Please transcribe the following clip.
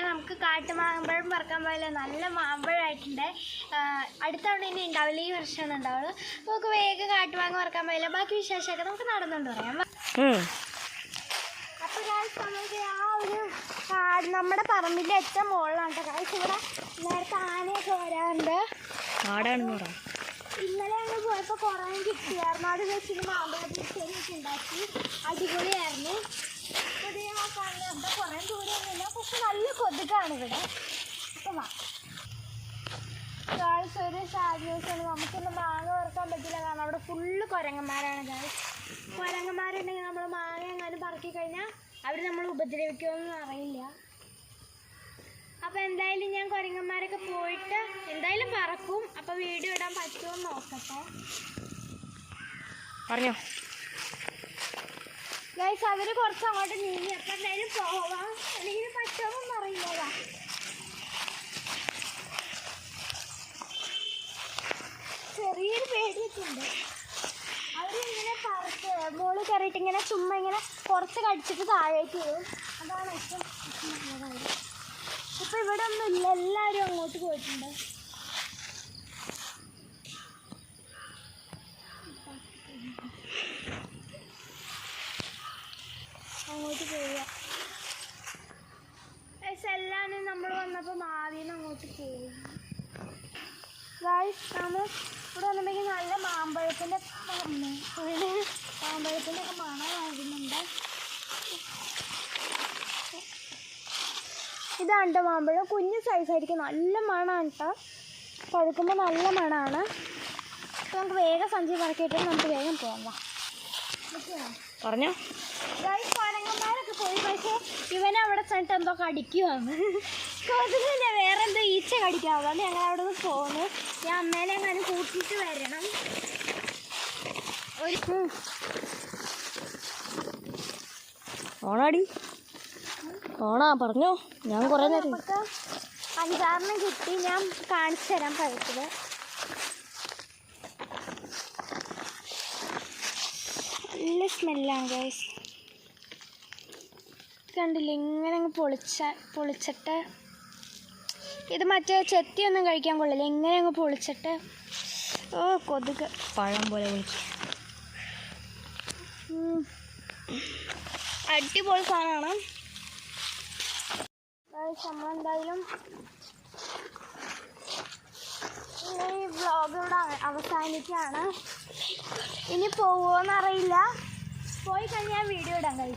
എന്താണെന്ന് നമുക്ക് കാട്ടു മാമ്പഴം പറക്കാൻ പോയാലോ നല്ല മാമ്പഴമായിട്ടുണ്ട് അടുത്തവണ ഇനി ഉണ്ടാവില്ല. ഈ വർഷമാണ് ഉണ്ടാവുള്ളൂ. നമുക്ക് വേഗം കാട്ടുമാങ്ങ പറക്കാൻ പോയാലോ ബാക്കി വിശേഷമൊക്കെ നമുക്ക് നടന്നുകൊണ്ട് പറയാം. അപ്പോൾ ഗായ്സ് നമുക്ക് ആ ഒരു നമ്മുടെ പറമ്പിന്റെ ഏറ്റവും മുകളിലാണ് ഗായ്സ് ഇവിടെ നേരത്തെ ആനയൊക്കെ വരാറുണ്ട്. ഇന്നലെ ഞങ്ങൾ പോയപ്പോൾ കുറേ കിട്ടിയായിരുന്നു. അത് വെച്ചിട്ട് മാമ്പഴം ഉണ്ടാക്കി. അടിപൊളിയായിരുന്നു. കുറേ ദൂരമൊന്നുമില്ല പക്ഷെ നല്ല കൊതുകാണ് ഇവിടെ അപ്പം വാ ഗായ്സ് ഒരു സാഡ് ന്യൂസാണ് നമുക്കൊന്നും മാങ്ങ വറുക്കാൻ പറ്റില്ല കാരണം അവിടെ ഫുള്ള് കുരങ്ങന്മാരാണ് ഗായ്സ് കുരങ്ങന്മാരുണ്ടെങ്കിൽ നമ്മൾ മാങ്ങ എങ്ങാനും പറക്കി കഴിഞ്ഞാൽ അവർ നമ്മൾ ഉപദ്രവിക്കുമെന്ന് അറിയില്ല അപ്പോൾ എന്തായാലും ഞാൻ കുരങ്ങന്മാരൊക്കെ പോയിട്ട് എന്തായാലും പറക്കും അപ്പോൾ വീഡിയോ ഇടാൻ പറ്റുമോ നോക്കട്ടെ പറഞ്ഞോ. ഗൈസ് അവർ കുറച്ച് അങ്ങോട്ട് നീങ്ങി. അപ്പം എന്തായാലും പോവാം. അല്ലെങ്കിൽ പറ്റുമോന്നൊന്നും അറിയില്ല ചെറിയൊരു പേടിയൊക്കെ ഉണ്ട് അവരിങ്ങനെ പറത്ത് മോൾ കയറിയിട്ട് ഇങ്ങനെ ചുമ്മാ ഇങ്ങനെ കുറച്ച് കടിച്ചിട്ട് താഴേക്ക് വരും. അതാണ് ഏറ്റവും ഇപ്പം ഇവിടെ ഒന്നും ഇല്ല. എല്ലാവരും അങ്ങോട്ട് പോയിട്ടുണ്ട്. അങ്ങോട്ട് പോവുക. എല്ലാം നമ്മൾ വന്നപ്പോൾ മാവിന്ന് അങ്ങോട്ട് പോയി. ഗായ്സ് നമ്മൾ ഇവിടെ വന്നിട്ടുണ്ടെങ്കിൽ നല്ല മാമ്പഴത്തിന്റെ മാമ്പഴത്തിന്റെ ഒക്കെ മണം ആകുന്നുണ്ട് ഇതാണ് കേട്ടോ മാമ്പഴം. കുഞ്ഞു സൈസായിരിക്കും നല്ല മണമാണ് കേട്ടോ. പഴുക്കുമ്പോൾ നല്ല മണമാണ് നമുക്ക് വേഗം സഞ്ചി പറക്കിയിട്ട് നമുക്ക് വേഗം പോകാം വാ. നിൽക്കുവാ. പറഞ്ഞോ. ഗൈസ് പനങ്ങന്മാരൊക്കെ പോയി. പക്ഷേ ഇവൻ അവിടെ ചെന്നിട്ട് എന്തോ കടിക്കുവാന്ന്. കൊതുകില്ല വേറെ എന്തോ ഈച്ച കടിക്കുക അതുകൊണ്ട് ഞങ്ങൾ അവിടെ നിന്ന് പോന്നു. ഞാൻ അമ്മേനെ അങ്ങനെ കൂട്ടിയിട്ട് വരണം. ഒരു. ഓണാടി. ഓണാ പറഞ്ഞോ. ഞാൻ കുറേ നേരം അഞ്ചാറിന് കിട്ടി. ഞാൻ കാണിച്ചു തരാൻ പഴുത്തത് നല്ല സ്മെല്ലാണ് ഗൈസ് കണ്ടില്ല ഇങ്ങനെ അങ്ങ് പൊളിച്ച പൊളിച്ചിട്ട്. ഇത് മറ്റേ ചെത്തിയൊന്നും കഴിക്കാൻ കൊള്ളില്ല ഇങ്ങനെ അങ്ങ് പൊളിച്ചിട്ട്. ഓ കൊതുക്. പഴം പോലെ പൊളിച്ചു. അടിപൊളി സാധനമാണ്. നമ്മളെന്തായാലും ഈ വ്ളോഗ് ഇവിടെ അവ- അവസാനിക്കുകയാണ്. ഇനി പോവുമോയെന്നറിയില്ല പോയി കഴിഞ്ഞാൽ വീഡിയോ ഇടാം കൈ